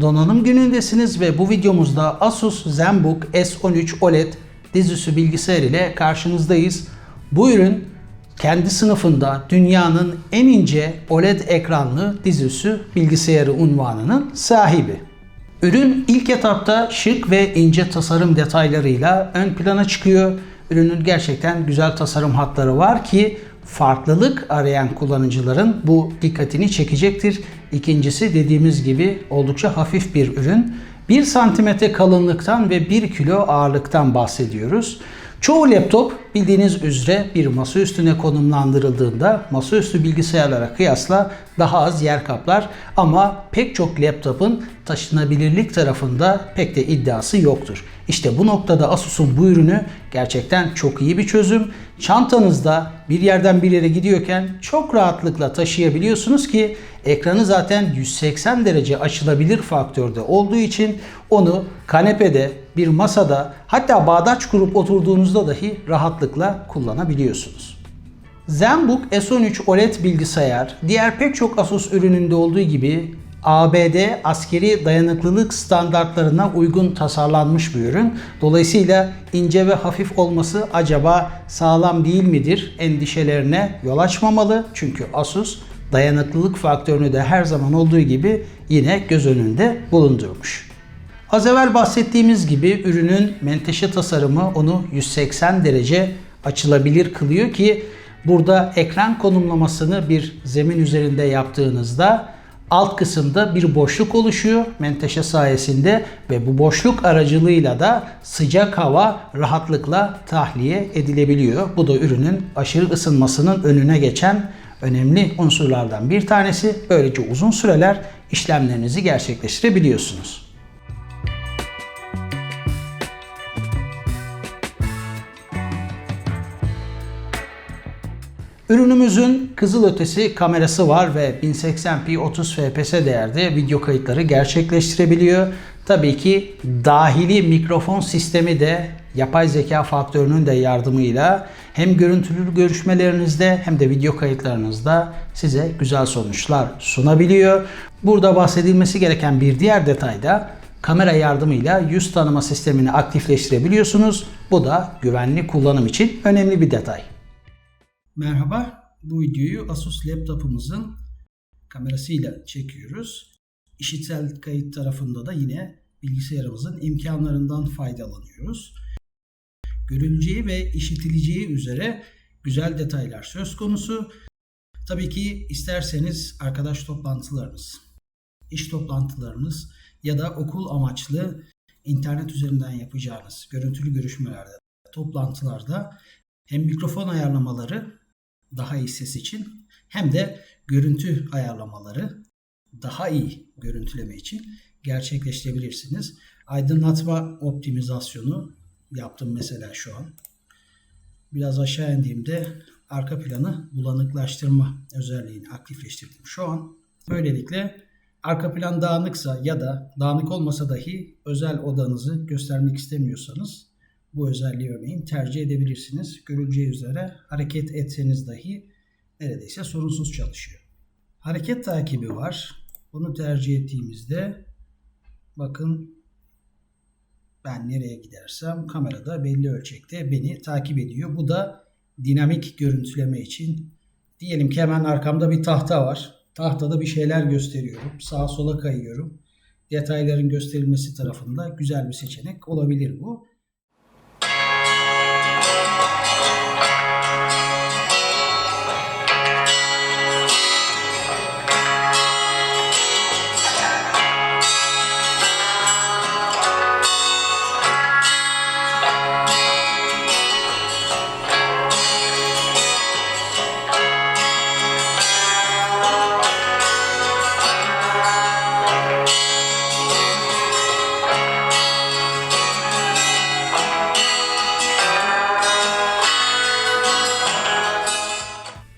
Donanım günündesiniz ve bu videomuzda Asus ZenBook S13 OLED dizüstü bilgisayar ile karşınızdayız. Bu ürün kendi sınıfında dünyanın en ince OLED ekranlı dizüstü bilgisayarı unvanının sahibi. Ürün ilk etapta şık ve ince tasarım detaylarıyla ön plana çıkıyor. Ürünün gerçekten güzel tasarım hatları var ki farklılık arayan kullanıcıların bu dikkatini çekecektir. İkincisi dediğimiz gibi oldukça hafif bir ürün. 1 santimetre kalınlıktan ve 1 kilo ağırlıktan bahsediyoruz. Çoğu laptop bildiğiniz üzere bir masa üstüne konumlandırıldığında masaüstü bilgisayarlara kıyasla daha az yer kaplar ama pek çok laptopun taşınabilirlik tarafında pek de iddiası yoktur. İşte bu noktada Asus'un bu ürünü gerçekten çok iyi bir çözüm. Çantanızda bir yerden bir yere gidiyorken çok rahatlıkla taşıyabiliyorsunuz ki ekranı zaten 180 derece açılabilir faktörde olduğu için onu kanepede, bir masada hatta bağdaç kurup oturduğunuzda dahi rahatlıkla kullanabiliyorsunuz. ZenBook S13 OLED bilgisayar diğer pek çok Asus ürününde olduğu gibi ABD askeri dayanıklılık standartlarına uygun tasarlanmış bir ürün. Dolayısıyla ince ve hafif olması acaba sağlam değil midir endişelerine yol açmamalı. Çünkü Asus dayanıklılık faktörünü de her zaman olduğu gibi yine göz önünde bulundurmuş. Az evvel bahsettiğimiz gibi ürünün menteşe tasarımı onu 180 derece açılabilir kılıyor ki burada ekran konumlamasını bir zemin üzerinde yaptığınızda alt kısımda bir boşluk oluşuyor menteşe sayesinde ve bu boşluk aracılığıyla da sıcak hava rahatlıkla tahliye edilebiliyor. Bu da ürünün aşırı ısınmasının önüne geçen önemli unsurlardan bir tanesi. Böylece uzun süreler işlemlerinizi gerçekleştirebiliyorsunuz. Ürünümüzün kızılötesi kamerası var ve 1080p 30 fps değerde video kayıtları gerçekleştirebiliyor. Tabii ki dahili mikrofon sistemi de yapay zeka faktörünün de yardımıyla hem görüntülü görüşmelerinizde hem de video kayıtlarınızda size güzel sonuçlar sunabiliyor. Burada bahsedilmesi gereken bir diğer detay da kamera yardımıyla yüz tanıma sistemini aktifleştirebiliyorsunuz. Bu da güvenli kullanım için önemli bir detay. Merhaba, bu videoyu Asus laptopumuzun kamerasıyla çekiyoruz. İşitsel kayıt tarafında da yine bilgisayarımızın imkanlarından faydalanıyoruz. Görüleceği ve işitileceği üzere güzel detaylar söz konusu. Tabii ki isterseniz arkadaş toplantılarınız, iş toplantılarınız ya da okul amaçlı internet üzerinden yapacağınız görüntülü görüşmelerde, toplantılarda hem mikrofon ayarlamaları daha iyi ses için hem de görüntü ayarlamaları daha iyi görüntüleme için gerçekleştirebilirsiniz. Aydınlatma optimizasyonu yaptım mesela şu an. Biraz aşağı indiğimde arka planı bulanıklaştırma özelliğini aktifleştirdim şu an. Böylelikle arka plan dağınıksa ya da dağınık olmasa dahi özel odanızı göstermek istemiyorsanız bu özelliği örneğin tercih edebilirsiniz. Görüleceği üzere hareket etseniz dahi neredeyse sorunsuz çalışıyor. Hareket takibi var. Bunu tercih ettiğimizde bakın ben nereye gidersem kamerada belli ölçekte beni takip ediyor. Bu da dinamik görüntüleme için. Diyelim ki hemen arkamda bir tahta var. Tahtada bir şeyler gösteriyorum. Sağa sola kayıyorum. Detayların gösterilmesi tarafında güzel bir seçenek olabilir bu.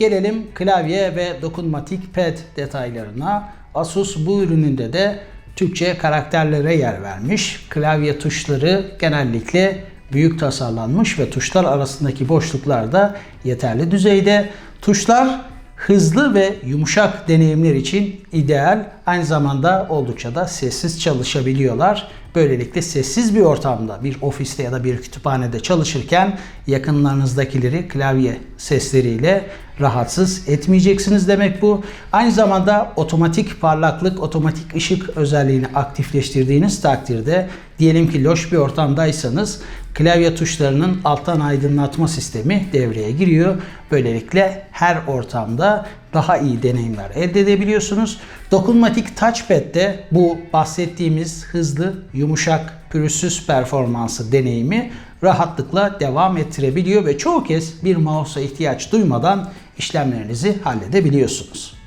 Gelelim klavye ve dokunmatik pad detaylarına. Asus bu ürününde de Türkçe karakterlere yer vermiş. Klavye tuşları genellikle büyük tasarlanmış ve tuşlar arasındaki boşluklar da yeterli düzeyde. Tuşlar hızlı ve yumuşak deneyimler için ideal. Aynı zamanda oldukça da sessiz çalışabiliyorlar. Böylelikle sessiz bir ortamda, bir ofiste ya da bir kütüphanede çalışırken yakınlarınızdakileri klavye sesleriyle rahatsız etmeyeceksiniz demek bu. Aynı zamanda otomatik parlaklık, otomatik ışık özelliğini aktifleştirdiğiniz takdirde diyelim ki loş bir ortamdaysanız klavye tuşlarının alttan aydınlatma sistemi devreye giriyor. Böylelikle her ortamda daha iyi deneyimler elde edebiliyorsunuz. Dokunmatik touchpad'de bu bahsettiğimiz hızlı, yumuşak, pürüzsüz performansı deneyimi rahatlıkla devam ettirebiliyor ve çoğu kez bir mouse'a ihtiyaç duymadan işlemlerinizi halledebiliyorsunuz.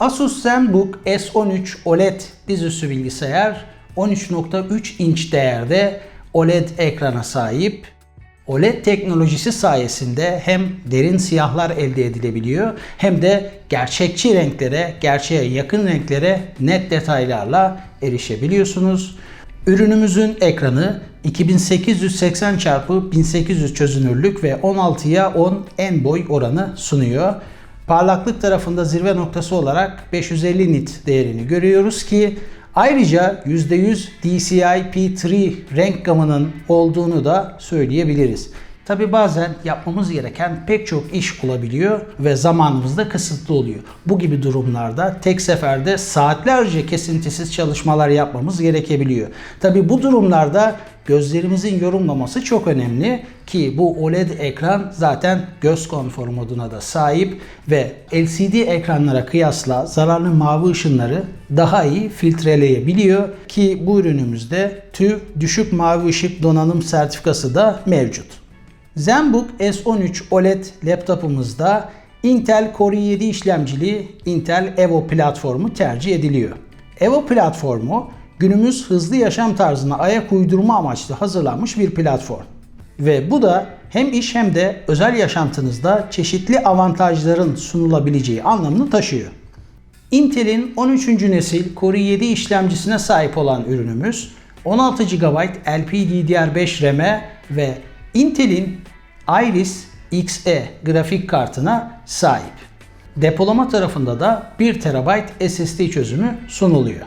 Asus ZenBook S13 OLED dizüstü bilgisayar 13.3 inç değerde OLED ekrana sahip. OLED teknolojisi sayesinde hem derin siyahlar elde edilebiliyor hem de gerçekçi renklere, gerçeğe yakın renklere net detaylarla erişebiliyorsunuz. Ürünümüzün ekranı 2880 x 1800 çözünürlük ve 16'ya 10 en boy oranı sunuyor. Parlaklık tarafında zirve noktası olarak 550 nit değerini görüyoruz ki ayrıca %100 DCI-P3 renk gamının olduğunu da söyleyebiliriz. Tabi bazen yapmamız gereken pek çok iş olabiliyor ve zamanımız da kısıtlı oluyor. Bu gibi durumlarda tek seferde saatlerce kesintisiz çalışmalar yapmamız gerekebiliyor. Tabi bu durumlarda gözlerimizin yorulmaması çok önemli ki bu OLED ekran zaten göz konfor moduna da sahip ve LCD ekranlara kıyasla zararlı mavi ışınları daha iyi filtreleyebiliyor ki bu ürünümüzde TÜV düşük mavi ışık donanım sertifikası da mevcut. ZenBook S13 OLED laptopumuzda Intel Core i7 işlemcili Intel Evo platformu tercih ediliyor. Evo platformu günümüz hızlı yaşam tarzına ayak uydurma amaçlı hazırlanmış bir platform. Ve bu da hem iş hem de özel yaşantınızda çeşitli avantajların sunulabileceği anlamını taşıyor. Intel'in 13. nesil Core i7 işlemcisine sahip olan ürünümüz 16 GB LPDDR5 RAM'e ve Intel'in Iris Xe grafik kartına sahip. Depolama tarafında da 1 TB SSD çözümü sunuluyor.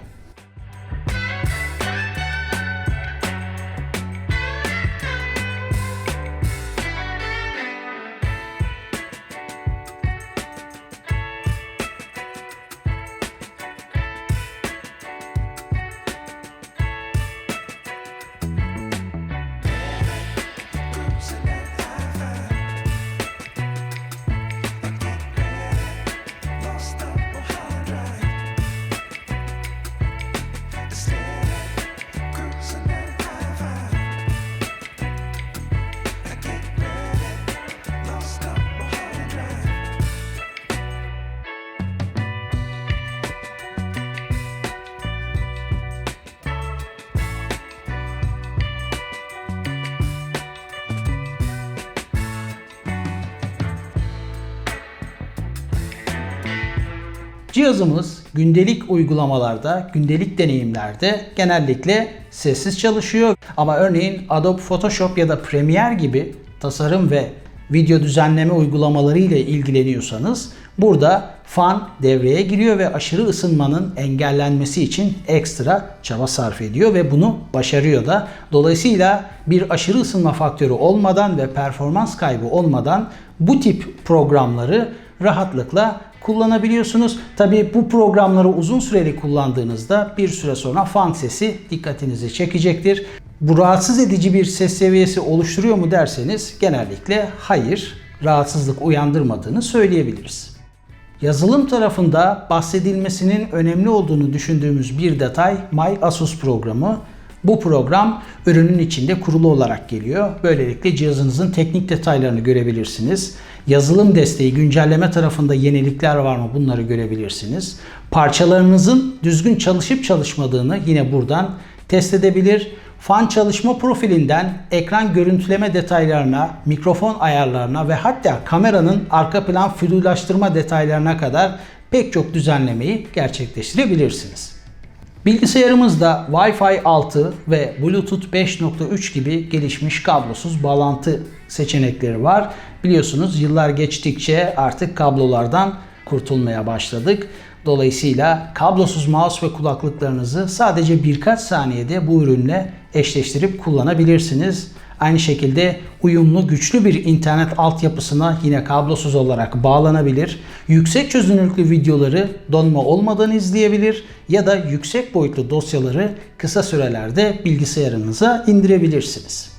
Cihazımız gündelik uygulamalarda, gündelik deneyimlerde genellikle sessiz çalışıyor. Ama örneğin Adobe Photoshop ya da Premiere gibi tasarım ve video düzenleme uygulamaları ile ilgileniyorsanız burada fan devreye giriyor ve aşırı ısınmanın engellenmesi için ekstra çaba sarf ediyor ve bunu başarıyor da. Dolayısıyla bir aşırı ısınma faktörü olmadan ve performans kaybı olmadan bu tip programları rahatlıkla kullanabiliyorsunuz. Tabi bu programları uzun süreli kullandığınızda bir süre sonra fan sesi dikkatinizi çekecektir. Bu rahatsız edici bir ses seviyesi oluşturuyor mu derseniz genellikle hayır, rahatsızlık uyandırmadığını söyleyebiliriz. Yazılım tarafında bahsedilmesinin önemli olduğunu düşündüğümüz bir detay My Asus programı. Bu program ürünün içinde kurulu olarak geliyor. Böylelikle cihazınızın teknik detaylarını görebilirsiniz. Yazılım desteği, güncelleme tarafında yenilikler var mı bunları görebilirsiniz. Parçalarınızın düzgün çalışıp çalışmadığını yine buradan test edebilir. Fan çalışma profilinden ekran görüntüleme detaylarına, mikrofon ayarlarına ve hatta kameranın arka plan flulaştırma detaylarına kadar pek çok düzenlemeyi gerçekleştirebilirsiniz. Bilgisayarımızda Wi-Fi 6 ve Bluetooth 5.3 gibi gelişmiş kablosuz bağlantı seçenekleri var. Biliyorsunuz yıllar geçtikçe artık kablolardan kurtulmaya başladık. Dolayısıyla kablosuz mouse ve kulaklıklarınızı sadece birkaç saniyede bu ürünle eşleştirip kullanabilirsiniz. Aynı şekilde uyumlu güçlü bir internet altyapısına yine kablosuz olarak bağlanabilir. Yüksek çözünürlüklü videoları donma olmadan izleyebilir ya da yüksek boyutlu dosyaları kısa sürelerde bilgisayarınıza indirebilirsiniz.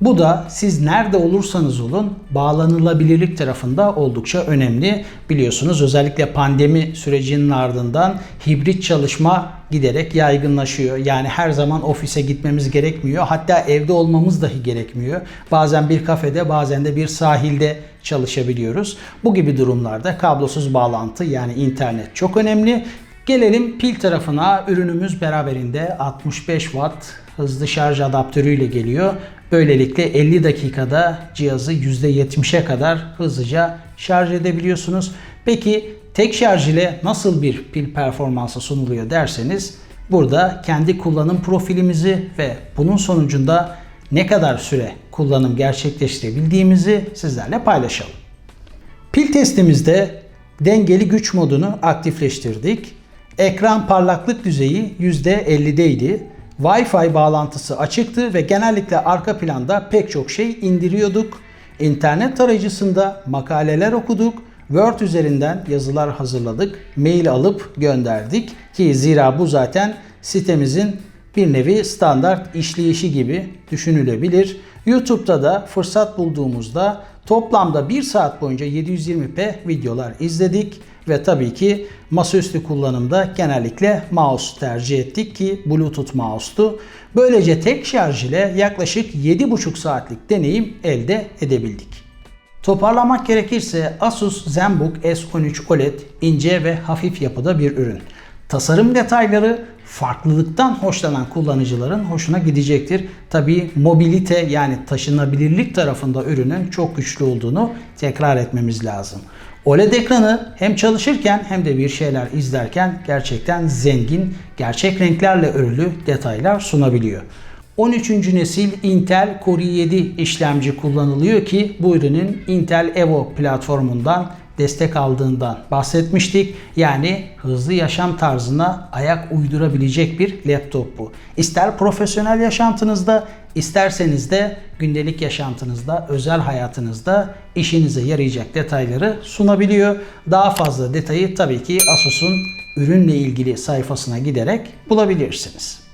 Bu da siz nerede olursanız olun bağlanılabilirlik tarafında oldukça önemli. Biliyorsunuz özellikle pandemi sürecinin ardından hibrit çalışma giderek yaygınlaşıyor. Yani her zaman ofise gitmemiz gerekmiyor. Hatta evde olmamız dahi gerekmiyor. Bazen bir kafede bazen de bir sahilde çalışabiliyoruz. Bu gibi durumlarda kablosuz bağlantı yani internet çok önemli. Gelelim pil tarafına. Ürünümüz beraberinde 65 watt hızlı şarj adaptörüyle geliyor. Böylelikle 50 dakikada cihazı %70'e kadar hızlıca şarj edebiliyorsunuz. Peki tek şarj ile nasıl bir pil performansı sunuluyor derseniz burada kendi kullanım profilimizi ve bunun sonucunda ne kadar süre kullanım gerçekleştirebildiğimizi sizlerle paylaşalım. Pil testimizde dengeli güç modunu aktifleştirdik. Ekran parlaklık düzeyi %50'deydi. Wi-Fi bağlantısı açıktı ve genellikle arka planda pek çok şey indiriyorduk. İnternet tarayıcısında makaleler okuduk. Word üzerinden yazılar hazırladık. Mail alıp gönderdik ki zira bu zaten sitemizin bir nevi standart işleyişi gibi düşünülebilir. YouTube'da da fırsat bulduğumuzda toplamda 1 saat boyunca 720p videolar izledik ve tabii ki masaüstü kullanımda genellikle mouse tercih ettik ki Bluetooth mouse'tu. Böylece tek şarj ile yaklaşık 7,5 saatlik deneyim elde edebildik. Toparlamak gerekirse Asus ZenBook S13 OLED ince ve hafif yapıda bir ürün. Tasarım detayları farklılıktan hoşlanan kullanıcıların hoşuna gidecektir. Tabi mobilite yani taşınabilirlik tarafında ürünün çok güçlü olduğunu tekrar etmemiz lazım. OLED ekranı hem çalışırken hem de bir şeyler izlerken gerçekten zengin, gerçek renklerle örülü detaylar sunabiliyor. 13. nesil Intel Core i7 işlemci kullanılıyor ki bu ürünün Intel Evo platformundan destek aldığından bahsetmiştik. Yani hızlı yaşam tarzına ayak uydurabilecek bir laptop bu. İster profesyonel yaşantınızda, isterseniz de gündelik yaşantınızda, özel hayatınızda işinize yarayacak detayları sunabiliyor. Daha fazla detayı tabii ki Asus'un ürünle ilgili sayfasına giderek bulabilirsiniz.